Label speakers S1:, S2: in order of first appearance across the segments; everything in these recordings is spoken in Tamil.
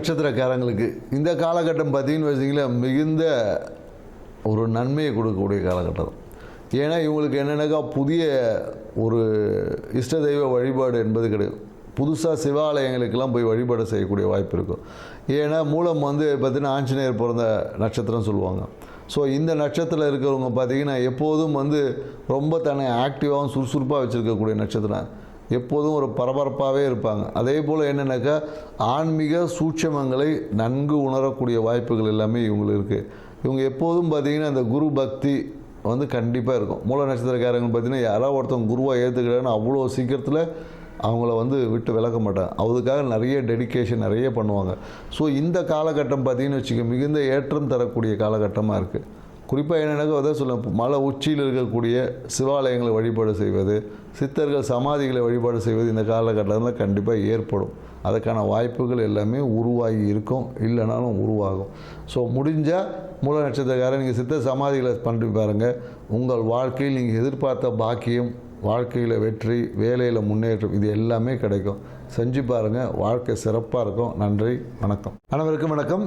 S1: நட்சத்திரக்காரங்களுக்கு இந்த காலகட்டம் பார்த்தீங்கன்னு வச்சிங்களேன் மிகுந்த ஒரு நன்மையை கொடுக்கக்கூடிய காலகட்டம். ஏன்னா இவங்களுக்கு என்னென்னாக்கா புதிய ஒரு இஷ்ட தெய்வ வழிபாடு என்பது கிடையாது புதுசாக சிவாலயங்களுக்கெல்லாம் போய் வழிபாடு செய்யக்கூடிய வாய்ப்பு இருக்கும். ஏன்னா மூலம் வந்து பார்த்திங்கன்னா ஆஞ்சநேயர் பிறந்த நட்சத்திரம் சொல்லுவாங்க. ஸோ இந்த நட்சத்திரம் இருக்கிறவங்க பார்த்தீங்கன்னா எப்போதும் வந்து ரொம்ப தன்னை ஆக்டிவாகவும் சுறுசுறுப்பாக வச்சுருக்கக்கூடிய நட்சத்திரம். எப்போதும் ஒரு பரபரப்பாகவே இருப்பாங்க. அதே போல் என்னென்னாக்கா ஆன்மீக சூட்சமங்களை நன்கு உணரக்கூடிய வாய்ப்புகள் எல்லாமே இவங்களுக்கு இருக்குது இவங்க எப்போதும் பார்த்தீங்கன்னா அந்த குரு பக்தி வந்து கண்டிப்பாக இருக்கும். மூல நட்சத்திரக்காரங்க பார்த்தீங்கன்னா யாராவது ஒருத்தவங்க குருவாக ஏற்றுக்கிறான்னு அவ்வளோ சீக்கிரத்தில் அவங்கள வந்து விட்டு விலக மாட்டாங்க. அதுக்காக நிறைய டெடிகேஷன் நிறைய பண்ணுவாங்க. ஸோ இந்த காலகட்டம் பார்த்திங்கன்னு வச்சுக்க மிகுந்த ஏற்றம் தரக்கூடிய காலகட்டமாக இருக்குது குறிப்பாக என்னென்னாக்கா அதான் சொல்ல மலை உச்சியில் இருக்கக்கூடிய சிவாலயங்களை வழிபாடு செய்வது சித்தர்கள் சமாதிகளை வழிபாடு செய்வது இந்த காலகட்டத்தில் கண்டிப்பாக ஏற்படும். அதுக்கான வாய்ப்புகள் எல்லாமே உருவாகி இருக்கும். இல்லைனாலும் உருவாகும். ஸோ முடிஞ்சால் மூல நட்சத்திரக்காரன் நீங்கள் சித்த சமாதிகளை பண்ணி பாருங்கள் உங்கள் வாழ்க்கையில் நீங்கள் எதிர்பார்த்த பாக்கியம் வாழ்க்கையில் வெற்றி வேலையில் முன்னேற்றம் இது எல்லாமே கிடைக்கும். செஞ்சு பாருங்கள் வாழ்க்கை சிறப்பாக இருக்கும். நன்றி வணக்கம். அனைவருக்கும் வணக்கம்.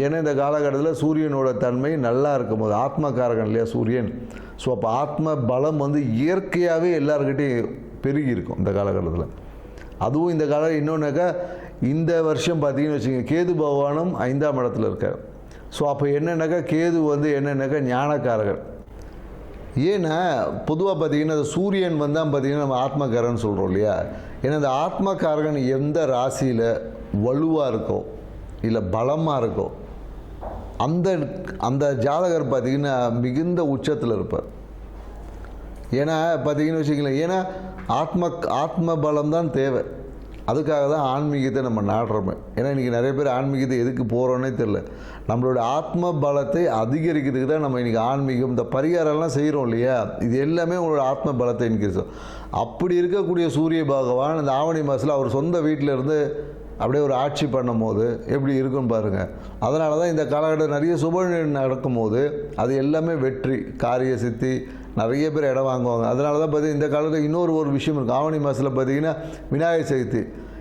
S1: ஏன்னா இந்த காலகட்டத்தில் சூரியனோட தன்மை நல்லா இருக்கும் போது ஆத்மகாரகன் இல்லையா சூரியன்? ஸோ அப்போ ஆத்ம பலம் வந்து இயற்கையாகவே எல்லாருக்கிட்டையும் பெருகி இருக்கும் இந்த காலகட்டத்தில். அதுவும் இந்த காலம் இன்னொன்னாக்கா இந்த வருஷம் பார்த்தீங்கன்னு வச்சுக்கோங்க கேது பகவானும் ஐந்தாம் இடத்துல இருக்கார். ஸோ அப்போ என்னென்னாக்கா கேது வந்து என்னென்னாக்கா ஞானக்காரகர் ஏன்னா பொதுவாக பார்த்தீங்கன்னா அந்த சூரியன் வந்தால் பார்த்தீங்கன்னா நம்ம ஆத்மகாரன் சொல்கிறோம் இல்லையா? ஏன்னா இந்த ஆத்மகாரகன் எந்த ராசியில் வலுவாக இருக்கோ இல்லை பலமாக இருக்கோ அந்த அந்த ஜாதகர் பார்த்தீங்கன்னா மிகுந்த உச்சத்தில் இருப்பார். ஏன்னா பார்த்தீங்கன்னு வச்சுக்கலாம் ஏன்னா ஆத்ம ஆத்ம பலம் தான் தேவை. அதுக்காக தான் ஆன்மீகத்தை நம்ம நாடுறோமே. ஏன்னா இன்றைக்கி நிறைய பேர் ஆன்மீகத்தை எதுக்கு போகிறோன்னே தெரில நம்மளோட ஆத்ம பலத்தை அதிகரிக்கிறதுக்கு தான் நம்ம இன்றைக்கி ஆன்மீகம் இந்த பரிகாரம்லாம் செய்கிறோம் இல்லையா? இது எல்லாமே உங்களோட ஆத்ம பலத்தை இன்க்ரீஸ். அப்படி இருக்கக்கூடிய சூரிய பகவான் இந்த ஆவணி மாதத்தில் அவர் சொந்த வீட்டில் இருந்து அப்படியே ஒரு ஆட்சி பண்ணும்போது எப்படி இருக்குன்னு பாருங்கள் அதனால தான் இந்த காலகட்டம் நிறைய சுப நடக்கும்போது அது எல்லாமே வெற்றி காரிய சித்தி நிறைய பேர் இடம் வாங்குவாங்க. அதனால தான் பார்த்தீங்கன்னா இந்த காலத்தில் இன்னொரு ஒரு விஷயம் இருக்குது ஆவணி மாதத்தில் பார்த்தீங்கன்னா விநாயகர் சதுர்த்தி.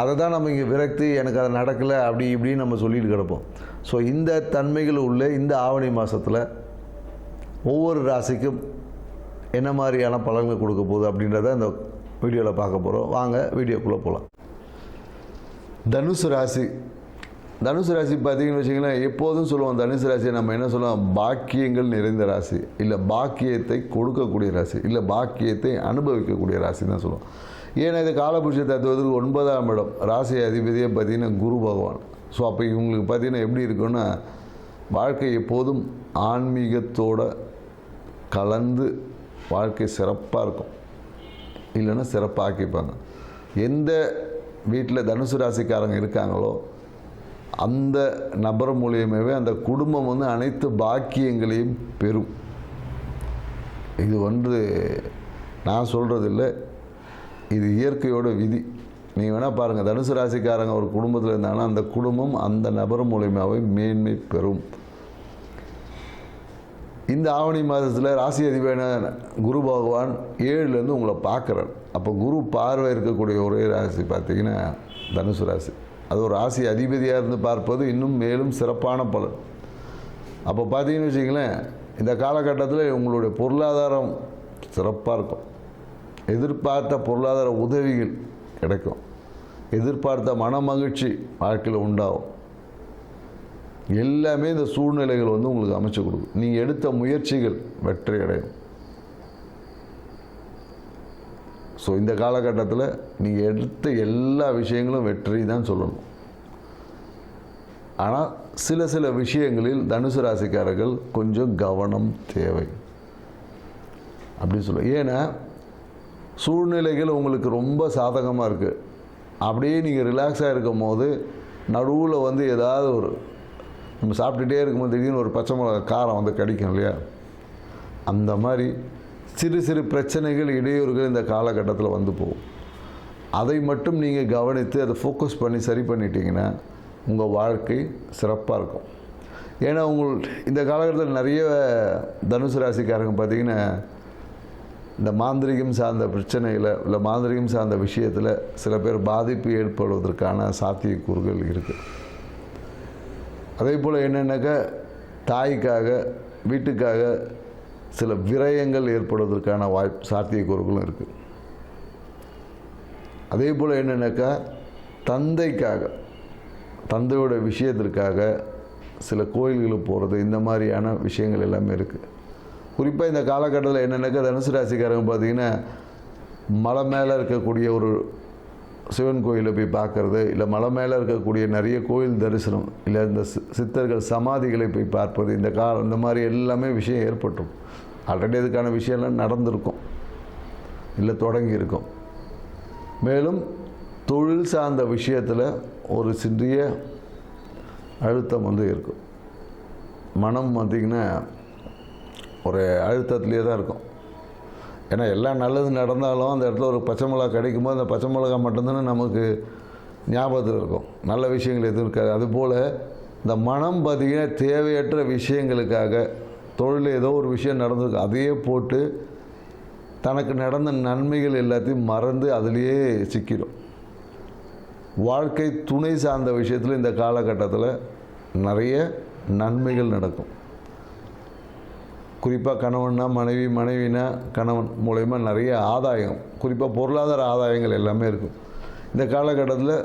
S1: அதை தான் நம்ம இங்கே விரக்தி எனக்கு அது நடக்கலை அப்படி இப்படின்னு நம்ம சொல்லிட்டு கிடப்போம். ஸோ இந்த தன்மைகள் உள்ள இந்த ஆவணி மாதத்தில் ஒவ்வொரு ராசிக்கும் என்ன மாதிரியான பலன்கள் கொடுக்க போகுது அப்படின்றத இந்த வீடியோவில் பார்க்க போகிறோம் வாங்க வீடியோக்குள்ளே போகலாம் தனுசு ராசி. தனுசு ராசி பார்த்தீங்கன்னு வச்சிங்களேன் எப்போதும் சொல்லுவோம் தனுசு ராசியை நம்ம என்ன சொல்லுவோம்? பாக்கியங்கள் நிறைந்த ராசி. இல்லை பாக்கியத்தை கொடுக்கக்கூடிய ராசி. இல்லை பாக்கியத்தை அனுபவிக்கக்கூடிய ராசி தான் சொல்லுவோம். ஏன்னா இது காலபுருஷ தத்துவத்துக்கு ஒன்பதாம் இடம். ராசி அதிபதியை பார்த்தீங்கன்னா குரு பகவான். ஸோ அப்போ இவங்களுக்கு பார்த்தீங்கன்னா எப்படி இருக்குன்னா வாழ்க்கை எப்போதும் ஆன்மீகத்தோட கலந்து வாழ்க்கை சிறப்பாக இருக்கும். இல்லைன்னா சிறப்பாக்கிப்பாங்க எந்த வீட்டில் தனுசு ராசிக்காரங்க இருக்காங்களோ அந்த நபர் மூலியமாகவே அந்த குடும்பம் வந்து அனைத்து பாக்கியங்களையும் பெறும். இது வந்து நான் சொல்கிறது இல்லை இது இயற்கையோட விதி. நீங்கள் வேணால் பாருங்கள் தனுசு ராசிக்காரங்க ஒரு குடும்பத்தில் இருந்தாங்கன்னா அந்த குடும்பம் அந்த நபர் மூலியமாகவே மேன்மை பெறும். இந்த ஆவணி மாதத்தில் ராசி அதிபரான குரு பகவான் ஏழுலேருந்து உங்களை பார்க்குறார். அப்போ குரு பார்வை இருக்கக்கூடிய ஒரே ராசி பார்த்தீங்கன்னா தனுசு ராசி. அது ஒரு ராசி அதிபதியாக இருந்து பார்ப்பது இன்னும் மேலும் சிறப்பான பலன். அப்போ பார்த்தீங்கன்னு வச்சிங்களேன் இந்த காலகட்டத்தில் உங்களுடைய பொருளாதாரம் சிறப்பாக இருக்கும். எதிர்பார்த்த பொருளாதார உதவிகள் கிடைக்கும். எதிர்பார்த்த மன மகிழ்ச்சி வாழ்க்கையில் உண்டாகும். எல்லாமே இந்த சூழ்நிலைகள் வந்து உங்களுக்கு அமைச்சு கொடுக்கும். நீங்கள் எடுத்த முயற்சிகள் வெற்றி அடையும். ஸோ இந்த காலகட்டத்தில் நீங்கள் எடுத்த எல்லா விஷயங்களும் வெற்றி தான் சொல்லணும். ஆனால் சில சில விஷயங்களில் தனுசு ராசிக்காரர்கள் கொஞ்சம் கவனம் தேவை. அப்படின்னு சொல்லுவோம் ஏன்னா சூழ்நிலைகள் உங்களுக்கு ரொம்ப சாதகமாக இருக்குது அப்படியே நீங்கள் ரிலாக்ஸாக இருக்கும் போது நடுவில் வந்து ஏதாவது ஒரு நம்ம சாப்பிட்டுட்டே இருக்கும்போது திடீர்னு ஒரு பச்சை மிளகா காரம் வந்து கிடைக்கும் இல்லையா? அந்த மாதிரி சிறு சிறு பிரச்சனைகள் இடையூறுகள் இந்த காலகட்டத்தில் வந்து போகும். அதை மட்டும் நீங்கள் கவனித்து அதை ஃபோக்கஸ் பண்ணி சரி பண்ணிட்டீங்கன்னா உங்கள் வாழ்க்கை சிறப்பாக இருக்கும். ஏன்னா உங்கள் இந்த காலகட்டத்தில் நிறைய தனுசு ராசிக்காரங்க பார்த்திங்கன்னா இந்த மாந்திரிகம் சார்ந்த பிரச்சனையில் இல்லை மாந்திரிகம் சார்ந்த விஷயத்தில் சில பேர் பாதிப்பு ஏற்படுவதற்கான சாத்தியக்கூறுகள் இருக்குது அதே போல் என்னென்னாக்கா தாய்க்காக வீட்டுக்காக சில விரயங்கள் ஏற்படுவதற்கான வாய்ப்பு சாத்தியக்கூறுகளும் இருக்குது அதே போல் என்னென்னாக்கா தந்தைக்காக தந்தையோட விஷயத்திற்காக சில கோயில்களுக்கு போகிறது இந்த மாதிரியான விஷயங்கள் எல்லாமே இருக்குது குறிப்பாக இந்த காலகட்டத்தில் என்னென்னாக்கா தனுசு ராசிக்காரங்க பார்த்திங்கன்னா மலை மேலே இருக்கக்கூடிய ஒரு சிவன் கோயிலை போய் பார்க்குறது இல்லை மலை மேலே இருக்கக்கூடிய நிறைய கோயில் தரிசனம் இல்லை இந்த சி- சித்தர்கள் சமாதிகளை போய் பார்ப்பது இந்த கால இந்த மாதிரி எல்லாமே விஷயம் ஏற்பட்டும் ஆல்ரெடி அதுக்கான விஷயம்லாம் நடந்திருக்கும். இல்லை தொடங்கியிருக்கும். மேலும் தொழில் சார்ந்த விஷயத்தில் ஒரு சிறிய அழுத்தம் வந்து இருக்கும். மனம் பார்த்திங்கன்னா ஒரு அழுத்தத்துலேயே தான் இருக்கும். ஏன்னா எல்லாம் நல்லது நடந்தாலும் அந்த இடத்துல ஒரு பச்சை மிளகா கிடைக்கும்போது அந்த பச்சை மிளகா மட்டும்தானே நமக்கு ஞாபகத்தில் இருக்கும். நல்ல விஷயங்கள் எதுவும் இருக்காது. அதுபோல் இந்த மனம் பார்த்திங்கன்னா தேவையற்ற விஷயங்களுக்காக தொழில் ஏதோ ஒரு விஷயம் நடந்திருக்கு. அதையே போட்டு தனக்கு நடந்த நன்மைகள் எல்லாத்தையும் மறந்து அதிலேயே சிக்கிடும் வாழ்க்கை துணை சார்ந்த விஷயத்தில் இந்த காலகட்டத்தில் நிறைய நன்மைகள் நடக்கும். குறிப்பாக கணவன்னா மனைவி மனைவினா கணவன் மூலயமா நிறைய ஆதாயம். குறிப்பாக பொருளாதார ஆதாயங்கள் எல்லாமே இருக்கும். இந்த காலகட்டத்தில்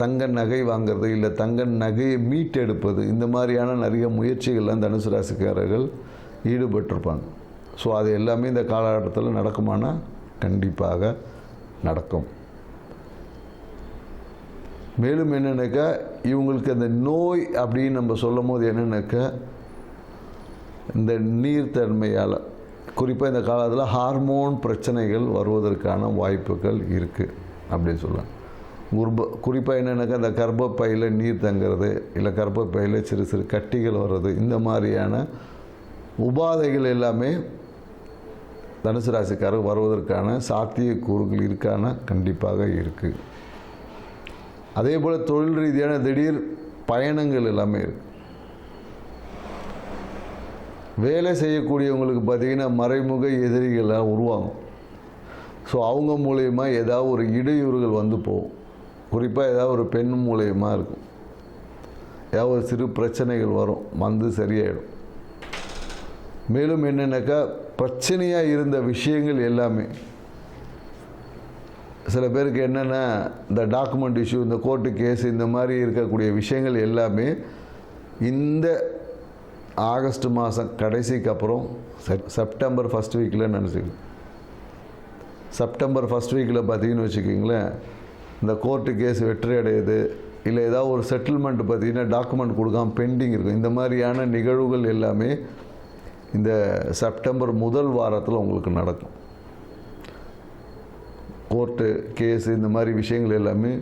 S1: தங்க நகை வாங்குறது இல்லை தங்க நகையை மீட்டெடுப்பது இந்த மாதிரியான நிறைய முயற்சிகள்லாம் தனுசு ராசிக்காரர்கள் ஈடுபட்டிருப்பாங்க. ஸோ அது எல்லாமே இந்த காலகட்டத்தில் நடக்குமானா கண்டிப்பாக நடக்கும். மேலும் என்னென்னாக்கா இவங்களுக்கு அந்த நோய் அப்படின்னு நம்ம சொல்லும் போது என்னென்னாக்கா இந்த நீர்த்தன்மையால் குறிப்பாக இந்த காலத்தில் ஹார்மோன் பிரச்சனைகள் வருவதற்கான வாய்ப்புகள் இருக்குது அப்படின்னு சொல்லலாம் குர்ப குறிப்பாக என்னென்னாக்கா இந்த கர்ப்பப்பையில் நீர் தங்கிறது இல்லை கர்ப்பப்பையில் சிறு சிறு கட்டிகள் வர்றது இந்த மாதிரியான உபாதைகள் எல்லாமே தனுசு ராசிக்காரர் வருவதற்கான சாத்தியக்கூறுகள் இருக்கான கண்டிப்பாக இருக்குது அதே போல் தொழில் ரீதியான திடீர் பயணங்கள் எல்லாமே இருக்குது வேலை செய்யக்கூடியவங்களுக்கு பார்த்திங்கன்னா மறைமுக எதிரிகள்லாம் உருவாகும். ஸோ அவங்க மூலயமா ஏதாவது ஒரு இடையூறுகள் வந்து போகும். குறிப்பாக ஏதாவது ஒரு பெண் மூலயமா இருக்கும். ஏதாவது ஒரு சிறு பிரச்சனைகள் வரும். வந்து சரியாயிடும். மேலும் என்னென்னாக்கா பிரச்சனையாக இருந்த விஷயங்கள் எல்லாமே சில பேருக்கு என்னென்னா இந்த டாக்குமெண்ட் இஷ்யூ இந்த கோர்ட்டு கேஸ் இந்த மாதிரி இருக்கக்கூடிய விஷயங்கள் எல்லாமே இந்த ஆகஸ்ட் மாதம் கடைசிக்கு அப்புறம் செப் செப்டம்பர் ஃபஸ்ட் வீக்கில் நினச்சிக்கோங்க செப்டம்பர் ஃபஸ்ட் வீக்கில் பார்த்தீங்கன்னு வச்சுக்கிங்களேன் இந்த கோர்ட்டு கேஸ் வெற்றி அடையுது இல்லை ஏதாவது ஒரு செட்டில்மெண்ட் பார்த்தீங்கன்னா டாக்குமெண்ட் கொடுக்காம பெண்டிங் இருக்கும். இந்த மாதிரியான நிகழ்வுகள் எல்லாமே இந்த செப்டம்பர் முதல் வாரத்தில் உங்களுக்கு நடக்கும். கோர்ட்டு கேஸு இந்த மாதிரி விஷயங்கள் எல்லாமே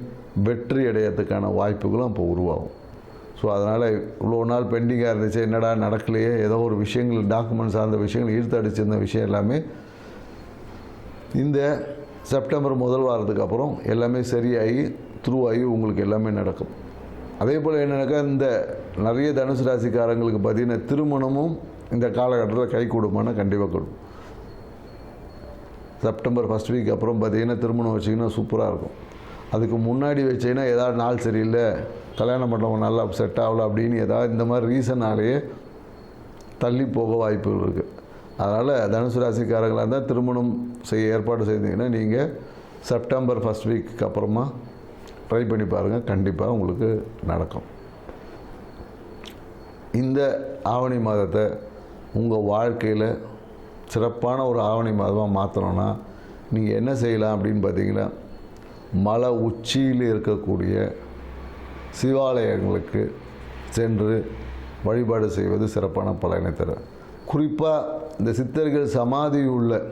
S1: வெற்றி அடையிறதுக்கான வாய்ப்புகளும் அப்போ உருவாகும். ஸோ அதனால் இவ்வளோ நாள் பெண்டிங்காக இருந்துச்சு. என்னடா நடக்கலையே? ஏதோ ஒரு விஷயங்கள் டாக்குமெண்ட் சார்ந்த விஷயங்கள் இழுத்தடிச்சிருந்த விஷயம் எல்லாமே இந்த செப்டம்பர் முதல் வாரத்துக்கு அப்புறம் எல்லாமே சரியாகி த்ரூவாகி உங்களுக்கு எல்லாமே நடக்கும். அதே போல் என்னென்னாக்கா இந்த நிறைய தனுசு ராசிக்காரங்களுக்கு பார்த்தீங்கன்னா திருமணமும் இந்த காலகட்டத்தில் கை கொடுமானா கண்டிப்பாக கொடுக்கும் செப்டம்பர் ஃபஸ்ட் வீக் அப்புறம் பார்த்திங்கன்னா திருமணம் வச்சிங்கன்னா சூப்பராக இருக்கும். அதுக்கு முன்னாடி வச்சீங்கன்னா ஏதாவது நாள் சரியில்லை கல்யாணம் பண்ணவங்க நல்லா செட் ஆகல அப்படின்னு ஏதாவது இந்த மாதிரி ரீசனாலேயே தள்ளி போக வாய்ப்புகள் இருக்குது அதனால் தனுசு ராசிக்காரங்களாக இருந்தால் திருமணம் செய்ய ஏற்பாடு செய்தீங்கன்னா நீங்கள் செப்டம்பர் ஃபஸ்ட் வீக்கு அப்புறமா ட்ரை பண்ணி பாருங்கள் கண்டிப்பாக உங்களுக்கு நடக்கும். இந்த ஆவணி மாதத்தை உங்கள் வாழ்க்கையில் சிறப்பான ஒரு ஆவணி மாதமாக மாற்றணும்னா நீங்கள் என்ன செய்யலாம் அப்படின்னு பார்த்தீங்கன்னா மலை உச்சியில் இருக்கக்கூடிய சிவாலயங்களுக்கு சென்று வழிபாடு செய்வது சிறப்பான பலனை தரும். குறிப்பாக இந்த சித்தர்கள் சமாதி உள்ள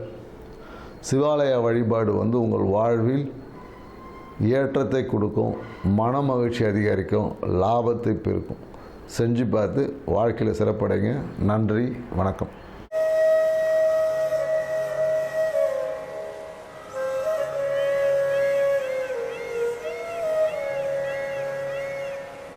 S1: சிவாலய வழிபாடு வந்து உங்கள் வாழ்வில் ஏற்றத்தை கொடுக்கும் மன மகிழ்ச்சி அதிகரிக்கும் லாபத்தை பெருக்கும். செஞ்சு பார்த்து வாழ்க்கையில் சிறப்படைங்க. நன்றி வணக்கம்.